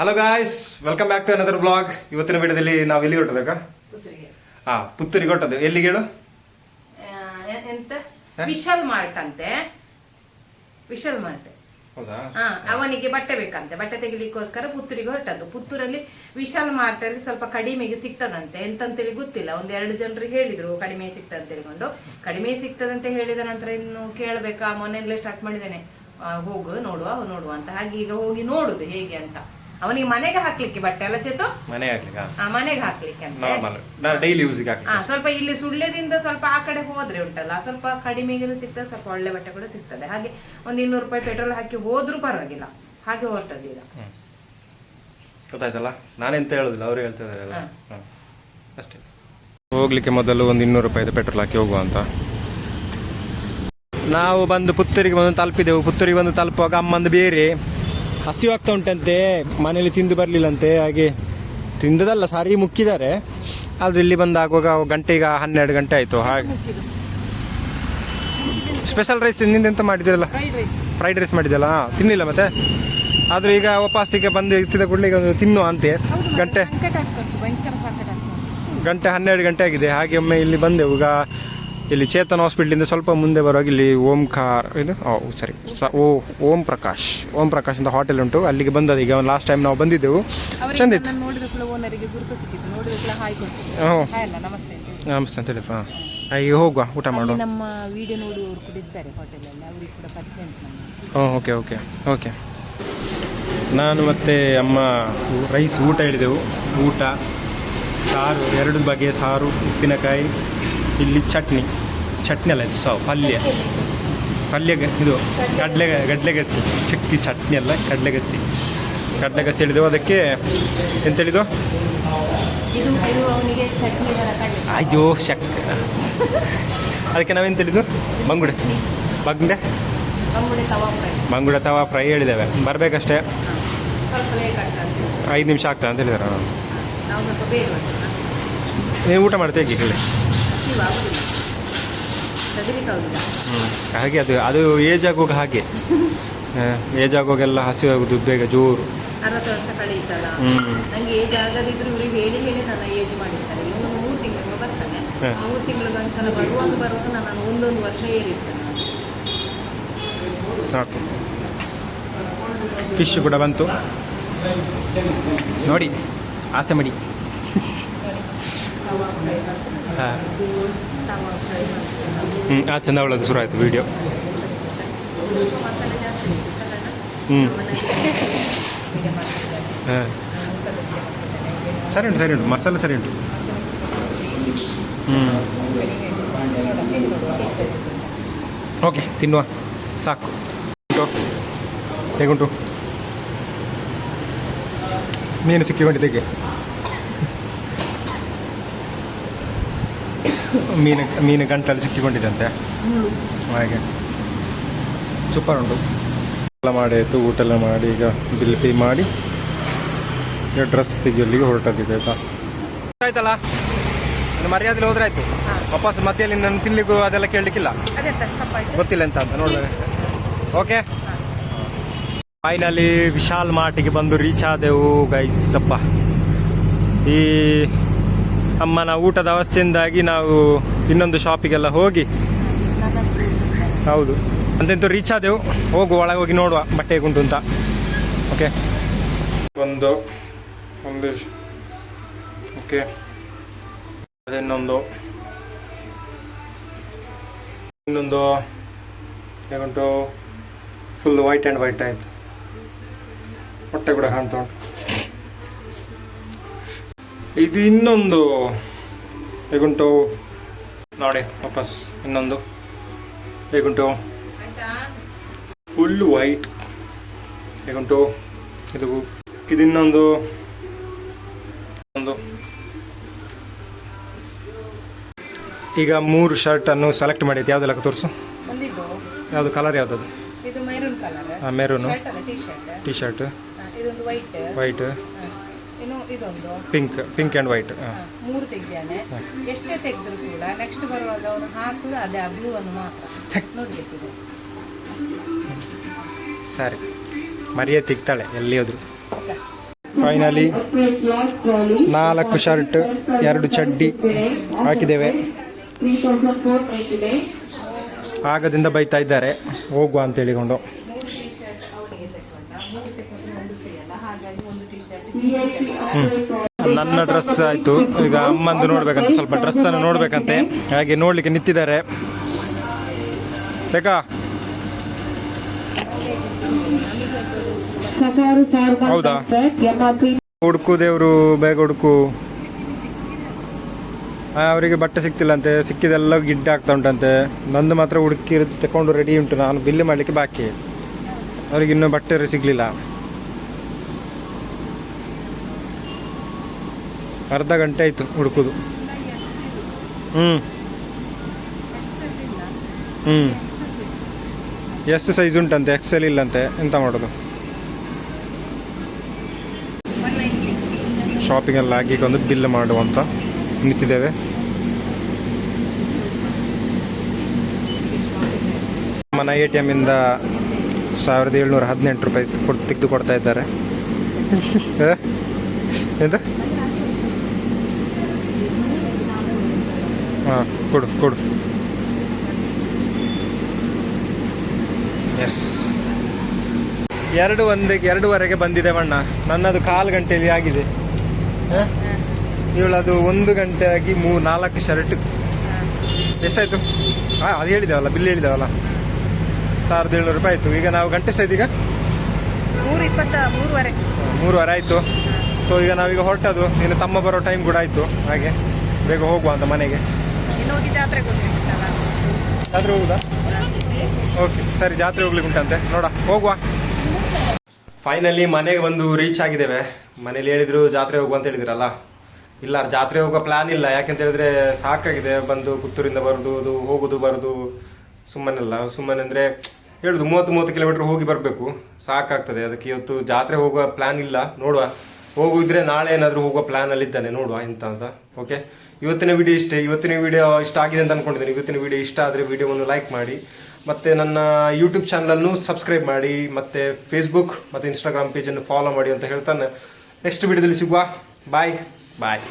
Hello guys welcome back to another blog ಇವತ್ತಿನ ವಿಡಿಯೋದಲ್ಲಿ ನಾವು ಎಲ್ಲಿಗೆ ಹೊರಟದಕ್ಕ? ಪುತ್ತೂರಿಗೆ. ಹಾ ಪುತ್ತೂರಿಗೆ ಹೊರಟದ್ದು. ಎಲ್ಲಿಗೆ ಹೇಳು? ಎಂತ? ವಿಶಾಲ್ ಮಾರ್ಟ್ ಅಂತೆ. ವಿಶಾಲ್ ಮಾರ್ಟ್. ಹೌದಾ? ಹಾ ಅವನಿಗೆ ಬಟ್ಟೆ ಬೇಕಂತೆ. ಬಟ್ಟೆ ತೆಗಿಲಿಕ್ಕೋಸ್ಕರ ಪುತ್ತೂರಿಗೆ ಹೊರಟದ್ದು. ಪುತ್ತೂರಲ್ಲಿ ವಿಶಾಲ್ ಮಾರ್ಟ್ ಅಲ್ಲಿ ಸ್ವಲ್ಪ ಕಡಿಮೆಗೆ ಸಿಗ್ತದಂತೆ. ಎಂತಂತೇಳಿ ಗೊತ್ತಿಲ್ಲ. ಒಂದ್ ಎರಡು ಜನರು ಹೇಳಿದ್ರು ಕಡಿಮೆ ಸಿಗ್ತದೆ ಅಂತ ಹೇಳಿಕೊಂಡು ಕಡಿಮೆ ಸಿಗ್ತದಂತ ಹೇಳಿದ ನಂತರ ಇನ್ನು ಕೇಳಬೇಕಾ? ಮೊನ್ನೆಲ್ಲೇ ಸ್ಟಾರ್ಟ್ ಮಾಡಿದ್ದೇನೆ. ಹೋಗು ನೋಡುವ ನೋಡುವ ಅಂತ. ಹಾಗೆ ಈಗ ಹೋಗಿ ನೋಡುದು ಹೇಗೆ ಅಂತ. ಅವನಿಗೆ ಮನೆಗೆ ಹಾಕ್ಲಿಕ್ಕೆ ಬಟ್ಟೆ ಅಲ್ಲ ಚೇತು? ಮನೆ ಹಾಕ್ಲಿಕ್ಕ ಆ, ಮನೆಗೆ ಹಾಕ್ಲಿಕ್ಕೆ ಅಂತ. ನಾರ್ಮಲ್ ಡೈಲಿ ಯೂಸಿಗೆ ಹಾ ಸ್ವಲ್ಪ ಇಲ್ಲಿ ಸುಳ್ಳ್ಯದಿಂದ ಸ್ವಲ್ಪ ಆ ಕಡೆ ಹೋದ್ರೆ ಉಂಟಲ್ಲ ಸ್ವಲ್ಪ ಕಡಿಮೆಗೂ ಸಿಗ್ತದೆ ಸ್ವಲ್ಪ ಒಳ್ಳೆ ಬಟ್ಟೆ ಕೂಡ ಸಿಗ್ತದೆ. ಹಾಗೆ ಒಂದ್ ಇನ್ನೂರು ರೂಪಾಯಿ ಪೆಟ್ರೋಲ್ ಹಾಕಿ ಹೋದ್ರೂ ಪರವಾಗಿಲ್ಲ. ಹಾಗೆ ಹೊರಟದ್ದು ಈಗ. ಗೊತ್ತಾಯ್ತಲ್ಲ? ನಾನೆಂತ ಹೇಳುದಿಲ್ಲ ಅವ್ರು ಹೇಳ್ತಾ ಇದಾರೆ ಹ್ಮ್. ಅಷ್ಟೇ. ಹೋಗ್ಲಿಕ್ಕೆ ಮೊದಲು ಒಂದು ಇನ್ನೂರು ರೂಪಾಯಿದು ಪೆಟ್ರೋಲ್ ಹಾಕಿ ಹೋಗುವ ಅಂತ. ನಾವು ಬಂದು ಪುತ್ತೂರಿಗೆ ಬಂದು ತಲುಪಿದೆವು. ಪುತ್ತೂರಿಗೆ ಬಂದು ತಲುಪುವಾಗ ಅಮ್ಮಂದು ಬೇರೆ. ಹಸಿವಾಗ್ತಾ ಉಂಟಂತೆ ಮನೇಲಿ ತಿಂದು ಬರಲಿಲ್ಲಂತೆ ಹಾಗೆ ತಿಂದದಲ್ಲ ಸಾರಿ ಮುಕ್ಕಿದ್ದಾರೆ. ಆದರೆ ಇಲ್ಲಿ ಬಂದಾಗುವಾಗ ಗಂಟೆ ಈಗ ಹನ್ನೆರಡು ಗಂಟೆ ಆಯಿತು ಹಾಗೆ. ಸ್ಪೆಷಲ್ ರೈಸ್ ತಿಂದಿಂದ ಎಂತ ಮಾಡಿದ್ರಲ್ಲ ಫ್ರೈಡ್ ರೈಸ್ ಮಾಡಿದ್ಯಲ್ಲ ತಿನ್ನಿಲ್ಲ ಮತ್ತೆ? ಆದ್ರೆ ಈಗ ವಾಪಾಸಿಗೆ ಬಂದು ಇತ್ತಿದ ಕೂಡಲೇ ಈಗ ಒಂದು ತಿನ್ನುವ ಅಂತೆ. ಗಂಟೆ ಗಂಟೆ ಹನ್ನೆರಡು ಗಂಟೆ ಆಗಿದೆ ಹಾಗೆ ಒಮ್ಮೆ ಇಲ್ಲಿ ಬಂದೆವು. ಈಗ ಇಲ್ಲಿ ಚೇತನ್ ಹಾಸ್ಪಿಟ್ಲಿಂದ ಸ್ವಲ್ಪ ಮುಂದೆ ಬರುವಾಗ ಇಲ್ಲಿ ಓಂಕಾರ್ ಇದು? ಓ ಸರಿ. ಓ ಓಂ ಪ್ರಕಾಶ್ ಓಂ ಪ್ರಕಾಶ್ ಅಂತ ಹೋಟೆಲ್ ಉಂಟು. ಅಲ್ಲಿಗೆ ಬಂದದ್ದು ಈಗ ಲಾಸ್ಟ್ ಟೈಮ್ ನಾವು ಬಂದಿದ್ದೆವು. ಚಂದ ಇತ್ತು. ನಮಸ್ತೆ ಅಂತ ಹೇಳಿ. ಹಾಂ. ಈಗ ಹೋಗುವ ಊಟ ಮಾಡುವ. ನಮ್ಮ ವಿಡಿಯೋ ನೋಡುವವರು ಕೂಡ ಇದ್ದಾರೆ ಹೋಟೆಲಲ್ಲಿ ಅವರಿಗೆ ಕೂಡ ಪರಿಚಯ ಹ್ಞೂ ಓಕೆ ಓಕೆ ಓಕೆ ನಾನು ಮತ್ತು ಅಮ್ಮ ರೈಸ್ ಊಟ ಹೇಳಿದೆವು ಊಟ ಸಾರು ಎರಡು ಬಗೆಯ ಸಾರು ಉಪ್ಪಿನಕಾಯಿ ಇಲ್ಲಿ ಚಟ್ನಿ ಚಟ್ನಿ ಅಲ್ಲ ಇದು ಸಾವು ಪಲ್ಯ. ಪಲ್ಯ ಗ- ಇದು ಕಡಲೆ ಗಡ್ಲೆಗಸಿ ಚಕ್ಕಿ ಚಟ್ನಿ ಅಲ್ಲ ಕಡಲೆಗಸಿ ಕಡಲೆಗಸಿ ಹೇಳಿದೆವು ಅದಕ್ಕೆ ಎಂತ ಕಡಲೆ ಅಯ್ಯೋ ಶಕ್. ಅದಕ್ಕೆ ನಾವೆಂತ ಹೇಳಿದ್ದು? ಬಂಗುಡೆ. ಬಂಗುಡೆ? ಬಂಗುಡೆ ತವಾ ಫ್ರೈ. ಮಂಗುಡ ತವಾ ಫ್ರೈ ಹೇಳಿದ್ದೇವೆ. ಬರಬೇಕಷ್ಟೇ. ಐದು ನಿಮಿಷ ಆಗ್ತದೆ ಅಂತ ಹೇಳಿದಾರೆ. ನಾವು ಊಟ ಮಾಡಿ ಹೇಗೆ? ಹೇಳಿ. ಆಗುದಿಲ್ಲ ಚದರಿಕಾಗುದಿಲ್ಲ ಹಾಗೆ ಅದು ಅದು ಏಜ್ ಆಗುವಾಗ ಹಾಗೆ. ಏಜ್ ಆಗುವಾಗೆಲ್ಲ ಹಸಿವೆ ಆಗೋದು ಬೇಗ ಜೋರು. ಅರವತ್ತು ವರ್ಷ ಕಳೆಯಿತಲ್ಲ. ನಂಗೆ ಏಜ್ ಆಗದಿದ್ರು ಇವ್ರಿಗೆ ಹೇಳಿ ಹೇಳಿ ನನ್ನ ಏಜ್ ಮಾಡಿಸ್ತಾರೆ. ಇನ್ನೊಂದು ಮೂರು ತಿಂಗಳಿಗೆ ಬರ್ತಾನೆ. ಮೂರು ತಿಂಗಳಿಗೆ ಒಂದ್ಸಲ ಬರುವಾಗ ಬರುವಾಗ ನಾನು ಒಂದೊಂದು ವರ್ಷ ಏರಿಸ್ತೇನೆ ಫಿಶ್ ಕೂಡ ಬಂತು. ನೋಡಿ ಆಸೆ ಮಾಡಿ. ತವಾ ಫ್ರೈ ಹಾಂ ತವಾ ಫ್ರೈ ಹ್ಞೂ ಆ ಚಂದ ಒಳಗೆ ಶುರು ಆಯಿತು ವಿಡಿಯೋ ಮಸಾಲೆ ಜಾಸ್ತಿ ಇರ್ತದಲ್ಲ ಹ್ಞೂ ಹೀಗೆ ಮಾಡ್ತಿದ್ದಾರೆ ಹಾಂ ಸರಿ ಉಂಟು ಸರಿ ಉಂಟು ಮಸಾಲೆ ಸರಿ ಉಂಟು ಹ್ಞೂ ಓಕೆ ತಿನ್ನುವ ಸಾಕು ಉಂಟು ಹೇಗುಂಟು ಮೀನು ಸಿಕ್ಕಿಕೊಂಡಿದ್ದಕ್ಕೆ ಮೀನು ಮೀನು ಗಂಟಲು ಸಿಕ್ಕಿಕೊಂಡಿದ್ದಂತೆ. ಹಾಗೆ. ಸೂಪರ್ ಉಂಟು. ಎಲ್ಲ ಮಾಡಿ ಆಯಿತು ಊಟ ಎಲ್ಲ ಮಾಡಿ ಈಗ ಬಿಲ್ ಪೇ ಮಾಡಿ ಈಗ ಡ್ರೆಸ್ ತೆಗಿಯಲ್ಲಿಗೆ ಹೊರಟದಿದೆ ಆಯ್ತಾ ಆಯ್ತಲ್ಲ? ಇನ್ನು ಮರ್ಯಾದೆ ಹೋದ್ರೆ ಆಯ್ತು. ವಾಪಸ್ ಅಲ್ಲಿ ನನ್ನ ತಿನ್ಲಿಕ್ಕೂ ಅದೆಲ್ಲ ಕೇಳಲಿಕ್ಕಿಲ್ಲ? ಗೊತ್ತಿಲ್ಲ ಎಂತ ಅಂತ ನೋಡಿದ್ರೆ ಓಕೆ? ಫೈನಲಿ ವಿಶಾಲ್ ಮಾರ್ಟಿಗೆ ಬಂದು ರೀಚ್ ಆದೆವು ಗೈಸ್ ಅಪ್ಪ ಈ ಅಮ್ಮನ ಊಟದ ಅವಸ್ಥೆಯಿಂದಾಗಿ ನಾವು ಇನ್ನೊಂದು ಶಾಪಿಗೆಲ್ಲ ಹೋಗಿ. ಹೌದು. ಅಂತೆಂತೂ ರೀಚ್ ಆದೆವು. ಹೋಗು ಒಳಗೆ ಹೋಗಿ ನೋಡುವ ಬಟ್ಟೆ ಉಂಟು ಅಂತ. ಓಕೆ ಒಂದು ಒಂದು ಓಕೆ ಇನ್ನೊಂದು ಇನ್ನೊಂದು, ಹೇಗುಂಟು? ಫುಲ್ ವೈಟ್ ಆ್ಯಂಡ್ ವೈಟ್ ಆಯಿತು. ಹೊಟ್ಟೆ ಕೂಡ ಕಾಣ್ತಾ ಉಂಟು. ಇದು ಇನ್ನೊಂದು, ಹೇಗುಂಟು? ನೋಡಿ ವಾಪಸ್ ಇನ್ನೊಂದು. ಹೇಗುಂಟು? ಫುಲ್ ವೈಟ್ ಹೇಗುಂಟು? ಇದು ಇದಿನ್ನೊಂದು. ಒಂದು. ಈಗ ಮೂರು ಶರ್ಟ್ ಅನ್ನು ಸೆಲೆಕ್ಟ್ ಮಾಡಿದ್ದು ಲೆಕ್ಕ ತೋರಿಸು? ಯಾವ್ದು ಕಲರ್ ಯಾವುದದು? ಮೆರೂನ್ ಟಿ ಶರ್ಟ್ ವೈಟ್ ಇನ್ನು ಇದೊಂದು. Pink pink and white. ಮೂರು ತೆಗ್ದಾನೆ ಎಷ್ಟೇ ತೆಗೆದ್ರು ಕೂಡ ನೆಕ್ಸ್ಟ್ ಬರುವಾಗ ಅವನು ಹಾಕುದು ಅದೇ ಬ್ಲೂ ಅನ್ನು ಮಾತ್ರ. ನೋಡ್ಬೇಕಿದೆ. ಸರಿ. ಮರಿಯೇ ತಿಕ್ತಾಳೆ ಎಲ್ಲಿ ಹೋದ್ರು ಫೈನಲಿ ನಾಲ್ಕು ಶರ್ಟ್ ಎರಡು ಚಡ್ಡಿ ಹಾಕಿದ್ದೇವೆ. ಆಗದಿಂದ ಬೈತಾ ಇದ್ದಾರೆ. ಹೋಗುವ ಅಂತ ಹೇಳಿಕೊಂಡು. ನನ್ನ ಡ್ರೆಸ್ ಆಯ್ತು. ಈಗ ಅಮ್ಮಂದು ನೋಡ್ಬೇಕಂತ ಸ್ವಲ್ಪ ಡ್ರೆಸ್ ಅನ್ನು ನೋಡ್ಬೇಕಂತೆ. ಹಾಗೆ ನೋಡ್ಲಿಕ್ಕೆ ನಿಂತಿದ್ದಾರೆ. ಬೇಕಾ ಹೌದಾ? ಹುಡುಕು ದೇವ್ರು ಬೇಗ ಹುಡುಕು ಆ, ಅವರಿಗೆ ಬಟ್ಟೆ ಸಿಕ್ತಿಲ್ಲಂತೆ. ಸಿಕ್ಕಿದೆಲ್ಲ ಗಿಡ್ಡ ಆಗ್ತಾ ಉಂಟಂತೆ. ನಂದು ಮಾತ್ರ ಹುಡುಕಿ ತಕೊಂಡು ರೆಡಿ ಉಂಟು. ನಾನು ಬಿಲ್ ಮಾಡಲಿಕ್ಕೆ ಬಾಕಿ. ಅವ್ರಿಗೆ ಇನ್ನೂ ಬಟ್ಟೆ ಸಿಗ್ಲಿಲ್ಲ. ಅರ್ಧ ಗಂಟೆ ಆಯ್ತು ಹುಡುಕುದು. ಹ್ಞೂ ಹ್ಞೂ ಎಷ್ಟು ಸೈಜ್ ಉಂಟಂತೆ ಎಕ್ಸೆಲ್ ಇಲ್ಲಂತೆ ಎಂತ ಮಾಡೋದು? ಶಾಪಿಂಗ್ ಎಲ್ಲ ಹಾಕಿ ಒಂದು ಬಿಲ್ ಮಾಡುವಂತ ನಿಂತಿದ್ದೇವೆ. ಮನ ಎ ಟಿ ಎಮ್ಮಿಂದ ಸಾವಿರದ ಏಳ್ನೂರ ಹದಿನೆಂಟು ರೂಪಾಯಿ ಕೊಟ್ಟು ತೆಗೆದು ಕೊಡ್ತಾ ಇದ್ದಾರೆ? ಎಂತ? ಹಾಂ ಕೊಡು ಕೊಡು. ಎಸ್ ಎರಡು ಒಂದಕ್ಕೆ ಎರಡೂವರೆಗೆ ಬಂದಿದೆ ಬಣ್ಣ ನನ್ನದು ಕಾಲು ಗಂಟೆಯಲ್ಲಿ ಆಗಿದೆ. ಇವಳದು ಒಂದು ಗಂಟೆ ಆಗಿ ಮೂ ನಾಲ್ಕು ಶರ್ಟ್. ಎಷ್ಟಾಯ್ತು? ಹಾಂ ಅದು ಹೇಳಿದೆವಲ್ಲ ಬಿಲ್ ಹೇಳಿದೆವಲ್ಲ. ಸಾವಿರದ ಏಳ್ನೂರು ರೂಪಾಯಿ ಆಯಿತು. ಈಗ ನಾವು ಗಂಟೆ ಎಷ್ಟಾಯ್ತು ಈಗ? ಮೂರು ಇಪ್ಪತ್ತ ಮೂರುವರೆ. ಮೂರುವರೆ ಆಯಿತು. ಸೊ ಈಗ ನಾವೀಗ ಹೊರಟದು. ಇನ್ನು ತಮ್ಮ ಬರೋ ಟೈಮ್ ಕೂಡ ಆಯಿತು. ಹಾಗೆ ಬೇಗ ಹೋಗುವ ಅಂತ ಮನೆಗೆ. ಜಾತ್ರೆಗೆ ಜಾತ್ರೆ ಹೋಗುದಾ? ಓಕೆ ಸರಿ ಜಾತ್ರೆ ಹೋಗ್ಲಿಕ್ಕೆ ಉಂಟಂತೆ. ನೋಡ ಹೋಗುವ. ಫೈನಲಿ ಮನೆಗೆ ಬಂದು ರೀಚ್ ಆಗಿದ್ದೇವೆ. ಮನೇಲಿ ಹೇಳಿದ್ರು ಜಾತ್ರೆ ಹೋಗುವ ಅಂತ ಹೇಳಿದಿರಲ್ಲ. ಇಲ್ಲ ಜಾತ್ರೆ ಹೋಗೋ ಪ್ಲಾನ್ ಇಲ್ಲ. ಯಾಕೆಂತ ಹೇಳಿದ್ರೆ ಸಾಕಾಗಿದೆ. ಬಂದು ಪುತ್ತೂರಿಂದ ಬರೋದು ಅದು ಹೋಗುದು ಬರೋದು. ಸುಮ್ಮನೆಲ್ಲ. ಸುಮ್ಮನೆ ಅಂದ್ರೆ ಹೇಳುದು ಮೂವತ್ತು ಮೂವತ್ತು ಕಿಲೋಮೀಟರ್ ಹೋಗಿ ಬರಬೇಕು. ಸಾಕಾಗ್ತದೆ. ಅದಕ್ಕೆ ಇವತ್ತು ಜಾತ್ರೆ ಹೋಗೋ ಪ್ಲಾನ್ ಇಲ್ಲ. ನೋಡುವ. ಹೋಗುದಿದ್ರೆ ನಾಳೆ ಏನಾದರೂ ಹೋಗೋ ಪ್ಲಾನ್ ಅಲ್ಲಿ ಇದ್ದಾನೆ, ನೋಡುವ ಎಂತ ಅಂತ. ಓಕೆ ಇವತ್ತಿನ ವಿಡಿಯೋ ಇಷ್ಟೇ. ಇವತ್ತಿನ ವಿಡಿಯೋ ಇಷ್ಟ ಆಗಿದೆ ಅಂತ ಅನ್ಕೊಂಡಿದ್ದೀನಿ. ಇವತ್ತಿನ ವಿಡಿಯೋ ಇಷ್ಟ ಆದರೆ ವಿಡಿಯೋವನ್ನು ಲೈಕ್ ಮಾಡಿ. ಮತ್ತೆ ನನ್ನ ಯೂಟ್ಯೂಬ್ ಚಾನಲನ್ನು ಸಬ್ಸ್ಕ್ರೈಬ್ ಮಾಡಿ. ಮತ್ತೆ ಫೇಸ್ಬುಕ್ ಮತ್ತೆ ಇನ್ಸ್ಟಾಗ್ರಾಮ್ ಪೇಜನ್ನು ಫಾಲೋ ಮಾಡಿ ಅಂತ ಹೇಳ್ತಾನೆ. ನೆಕ್ಸ್ಟ್ ವಿಡಿಯೋದಲ್ಲಿ ಸಿಗುವ. ಬಾಯ್ ಬಾಯ್